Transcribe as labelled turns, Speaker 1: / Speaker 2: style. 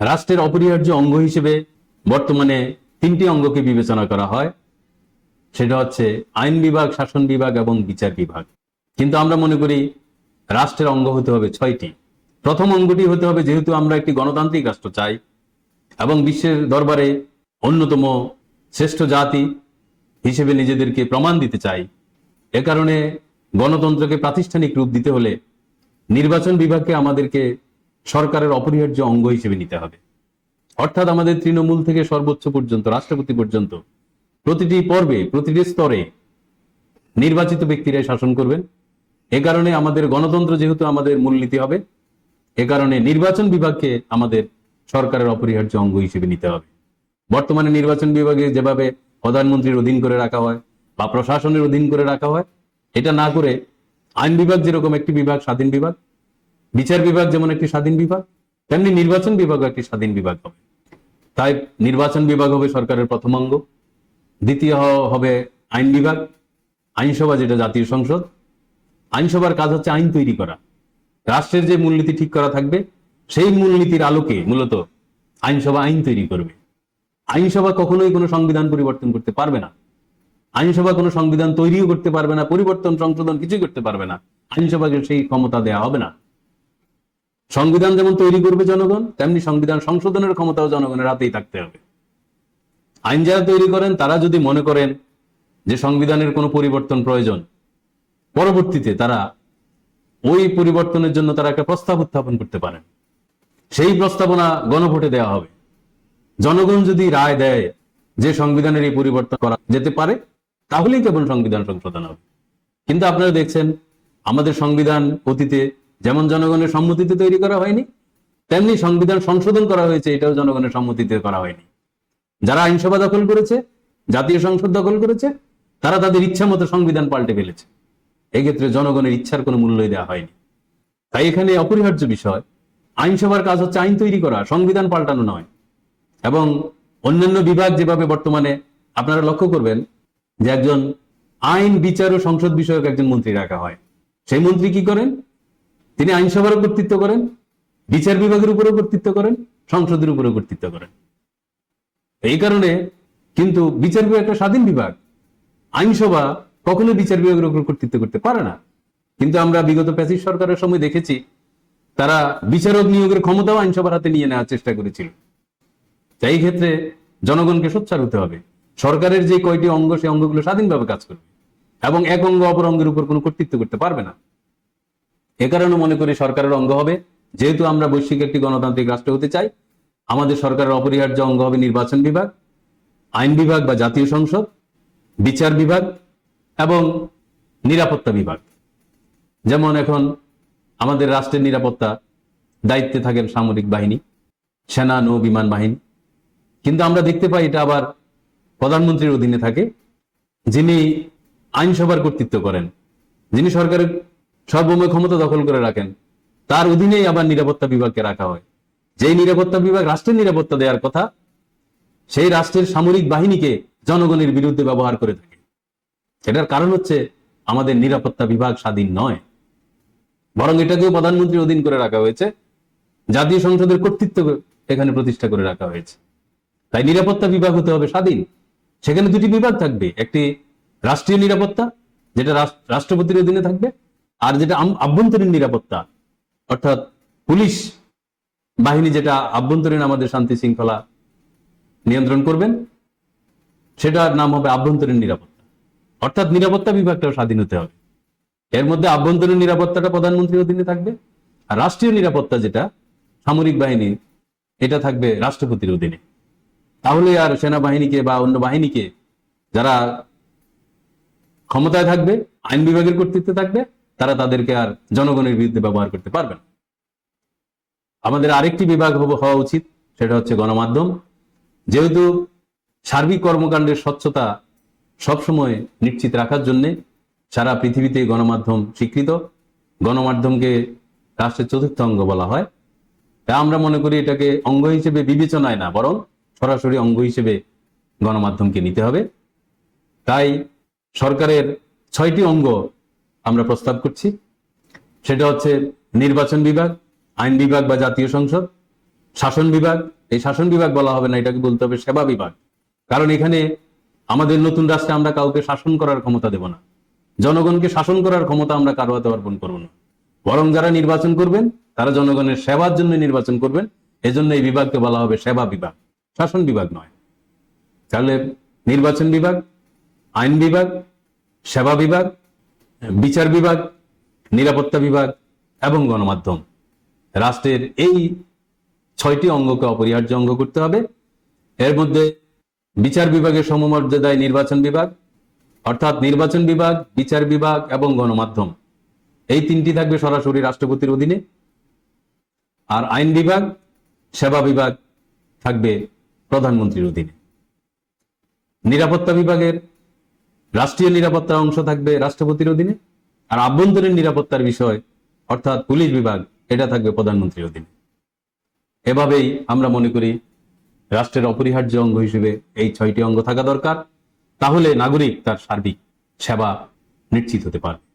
Speaker 1: রাষ্ট্রের অপরিহার্য অঙ্গ হিসেবে বর্তমানে তিনটি অঙ্গকে বিবেচনা করা হয়। সেটা হচ্ছে আইন বিভাগ, শাসন বিভাগ এবং বিচার বিভাগ। কিন্তু আমরা মনে করি রাষ্ট্রের অঙ্গ হতে হবে ছয়টি। প্রথম অঙ্গটি হতে হবে যেহেতু আমরা একটি গণতান্ত্রিক রাষ্ট্র চাই এবং বিশ্বের দরবারে অন্যতম শ্রেষ্ঠ জাতি হিসেবে নিজেদেরকে প্রমাণ দিতে চাই। এ কারণে গণতন্ত্রকে প্রাতিষ্ঠানিক রূপ দিতে হলে নির্বাচন বিভাগকে আমাদেরকে সরকারের অপরিহার্য অঙ্গ হিসেবে নিতে হবে। অর্থাৎ আমাদের তৃণমূল থেকে সর্বোচ্চ পর্যন্ত, রাষ্ট্রপতি পর্যন্ত প্রতিটি পর্বে, প্রতিটি স্তরে নির্বাচিত ব্যক্তিরাই শাসন করবেন। এ কারণে আমাদের গণতন্ত্র যেহেতু আমাদের মূলনীতি হবে, এ কারণে নির্বাচন বিভাগকে আমাদের সরকারের অপরিহার্য অঙ্গ হিসেবে নিতে হবে। বর্তমানে নির্বাচন বিভাগে যেভাবে প্রধানমন্ত্রীর অধীন করে রাখা হয় বা প্রশাসনের অধীন করে রাখা হয়, এটা না করে আইন বিভাগ যেরকম একটি বিভাগ, স্বাধীন বিভাগ বিচার বিভাগ যেমন একটি স্বাধীন বিভাগ, তেমনি নির্বাচন বিভাগ একটি স্বাধীন বিভাগ হবে। তাই নির্বাচন বিভাগ হবে সরকারের প্রথম অঙ্গ, দ্বিতীয় হবে আইন বিভাগ, আইনসভা যেটা জাতীয় সংসদ। আইনসভার কাজ হচ্ছে আইন তৈরি করা। রাষ্ট্রের যে মূলনীতি ঠিক করা থাকবে, সেই মূলনীতির আলোকে মূলত আইনসভা আইন তৈরি করবে। আইনসভা কখনোই কোনো সংবিধান পরিবর্তন করতে পারবে না। আইনসভা কোনো সংবিধান তৈরিও করতে পারবে না, পরিবর্তন, সংশোধন কিছুই করতে পারবে না। আইনসভাকে সেই ক্ষমতা দেয়া হবে না। সংবিধান যেমন তৈরি করবে জনগণ, তেমনি সংবিধান সংশোধনের ক্ষমতাও জনগণের হাতেই থাকতে হবে। আইন যারা তৈরি করেন, তারা যদি মনে করেন যে সংবিধানের কোনো পরিবর্তন প্রয়োজন, পরবর্তীতে তারা ওই পরিবর্তনের জন্য তারা একটা প্রস্তাব উত্থাপন করতে পারেন। সেই প্রস্তাবনা গণভোটে দেওয়া হবে। জনগণ যদি রায় দেয় যে সংবিধানের এই পরিবর্তন করা যেতে পারে, তাহলেই কেবল সংবিধান সংশোধন হবে। কিন্তু আপনারা দেখছেন, আমাদের সংবিধান অতীতে যেমন জনগণের সম্মতিতে তৈরি করা হয়নি, তেমনি সংবিধান সংশোধন করা হয়েছে, এটাও জনগণের সম্মতিতে করা হয়নি। যারা আইনসভা দখল করেছে, জাতীয় সংসদ দখল করেছে, তারা তাদের ইচ্ছা মতো সংবিধান পাল্টে ফেলেছে। এক্ষেত্রে জনগণের ইচ্ছার কোনো মূল্যই দেওয়া হয়নি। তাই এখানে অপরিহার্য বিষয়, আইনসভার কাজ হচ্ছে আইন তৈরি করা, সংবিধান পাল্টানো নয়। এবং অন্যান্য বিভাগ যেভাবে বর্তমানে, আপনারা লক্ষ্য করবেন যে একজন আইন, বিচার ও সংসদ বিষয়ক একজন মন্ত্রী রাখা হয়। সেই মন্ত্রী কি করেন? তিনি আইনসভারও কর্তৃত্ব করেন, বিচার বিভাগের উপরেও কর্তৃত্ব করেন, সংসদের উপরেও কর্তৃত্ব করেন। এই কারণে কিন্তু বিচার বিভাগ একটা স্বাধীন বিভাগ। আইনসভা কখনো বিচার বিভাগের উপর কর্তৃত্ব করতে পারে না। কিন্তু আমরা বিগত প্যাসিস সরকারের সময় দেখেছি, তারা বিচারক নিয়োগের ক্ষমতাও আইনসভার হাতে নিয়ে নেওয়ার চেষ্টা করেছিল। তাই ক্ষেত্রে জনগণকে সোচ্চার হতে হবে। সরকারের যে কয়টি অঙ্গ, সেই অঙ্গগুলো স্বাধীনভাবে কাজ করবে এবং এক অঙ্গ অপর অঙ্গের উপর কোনো কর্তৃত্ব করতে পারবে না। এ কারণে মনে করি সরকারের অঙ্গ হবে। যেহেতু আমরা বৈশ্বিক একটি গণতান্ত্রিক রাষ্ট্র হতে চাই, আমাদের সরকারের অপরিহার্য অঙ্গ হবে নির্বাচন বিভাগ, আইন বিভাগ বা জাতীয় সংসদ, বিচার বিভাগ এবং নিরাপত্তা বিভাগ। যেমন এখন আমাদের রাষ্ট্রের নিরাপত্তা দায়িত্বে থাকেন সামরিক বাহিনী, সেনা, নৌ, বিমান, বাহিনী। কিন্তু আমরা দেখতে পাই এটা আবার প্রধানমন্ত্রীর অধীনে থাকে, যিনি আইনসভার কর্তৃত্ব করেন, যিনি সরকারের সর্বময় ক্ষমতা দখল করে রাখেন। তার অধীনেই আবার নিরাপত্তা বিভাগকে রাখা হয়। যেই নিরাপত্তা বিভাগ রাষ্ট্রের নিরাপত্তা দেওয়ার কথা, সেই রাষ্ট্রের সামরিক বাহিনীকে জনগণের বিরুদ্ধে ব্যবহার করে থাকে। এটার কারণ হচ্ছে আমাদের নিরাপত্তা বিভাগ স্বাধীন নয়। বরং এটাকেও প্রধানমন্ত্রীর অধীন করে রাখা হয়েছে। জাতীয় সংসদের কর্তৃত্ব এখানে প্রতিষ্ঠা করে রাখা হয়েছে। তাই নিরাপত্তা বিভাগ হতে হবে স্বাধীন। সেখানে দুটি বিভাগ থাকবে। একটি রাষ্ট্রীয় নিরাপত্তা, যেটা রাষ্ট্রপতির অধীনে থাকবে আর যেটা আভ্যন্তরীণ নিরাপত্তা, অর্থাৎ পুলিশ বাহিনী যেটা আভ্যন্তরীণ আমাদের শান্তি শৃঙ্খলা নিয়ন্ত্রণ করবেন, সেটার নাম হবে আভ্যন্তরীণ নিরাপত্তা। অর্থাৎ নিরাপত্তা বিভাগটাও স্বাধীন হতে হবে। এর মধ্যে আভ্যন্তরীণ নিরাপত্তাটা প্রধানমন্ত্রীর অধীনে থাকবে, আর রাষ্ট্রীয় নিরাপত্তা যেটা, সামরিক বাহিনী, এটা থাকবে রাষ্ট্রপতির অধীনে। তাহলে আর সেনাবাহিনীকে বা অন্য বাহিনীকে যারা ক্ষমতায় থাকবে, আইন বিভাগের কর্তৃত্বে থাকবে তারা তাদেরকে আর জনগণের বিরুদ্ধে ব্যবহার করতে পারবে না। আমাদের আরেকটি বিভাগ হওয়া উচিত, সেটা হচ্ছে গণমাধ্যম। যেহেতু সার্বিক কর্মকাণ্ডের স্বচ্ছতা সবসময় নিশ্চিত রাখার জন্য সারা পৃথিবীতে গণমাধ্যম স্বীকৃত, গণমাধ্যমকে রাষ্ট্রের চতুর্থ অঙ্গ বলা হয়। তা আমরা মনে করি এটাকে অঙ্গ হিসেবে বিবেচনায় না, বরং সরাসরি অঙ্গ হিসেবে গণমাধ্যমকে নিতে হবে। তাই সরকারের ছয়টি অঙ্গ আমরা প্রস্তাব করছি। সেটা হচ্ছে নির্বাচন বিভাগ, আইন বিভাগ বা জাতীয় সংসদ, শাসন বিভাগ। এই শাসন বিভাগ বলা হবে না, এটাকে বলতে হবে সেবা বিভাগ। কারণ এখানে আমাদের নতুন রাষ্ট্রে আমরা কাউকে শাসন করার ক্ষমতা দেব না। জনগণকে শাসন করার ক্ষমতা আমরা কারও হাতে অর্পণ করব না। বরং যারা নির্বাচন করবেন, তারা জনগণের সেবার জন্য নির্বাচন করবেন। এজন্য এই বিভাগকে বলা হবে সেবা বিভাগ। শাসন বিভাগ নয়। তাহলে নির্বাচন বিভাগ, আইন বিভাগ, সেবা বিভাগ বিচার বিভাগ, নিরাপত্তা বিভাগ এবং গণমাধ্যম। রাষ্ট্রের এই ছয়টি অঙ্গকে অপরিহার্য অঙ্গ করতে হবে। এর মধ্যে বিচার বিভাগের সমমর্যাদায় নির্বাচন বিভাগ, অর্থাৎ নির্বাচন বিভাগ, বিচার বিভাগ এবং গণমাধ্যম। এই তিনটি থাকবে সরাসরি রাষ্ট্রপতির অধীনে। আর আইন বিভাগ, সেবা বিভাগ থাকবে প্রধানমন্ত্রীর অধীনে। নিরাপত্তা বিভাগের রাষ্ট্রীয় নিরাপত্তার অংশ থাকবে রাষ্ট্রপতির অধীনে, আর আভ্যন্তরীণ নিরাপত্তার বিষয়, অর্থাৎ পুলিশ বিভাগ, এটা থাকবে প্রধানমন্ত্রীর অধীনে। এভাবেই আমরা মনে করি রাষ্ট্রের অপরিহার্য অঙ্গ হিসেবে এই ছয়টি অঙ্গ থাকা দরকার, তাহলে নাগরিক তার সার্বিক সেবা নিশ্চিত হতে পারবে।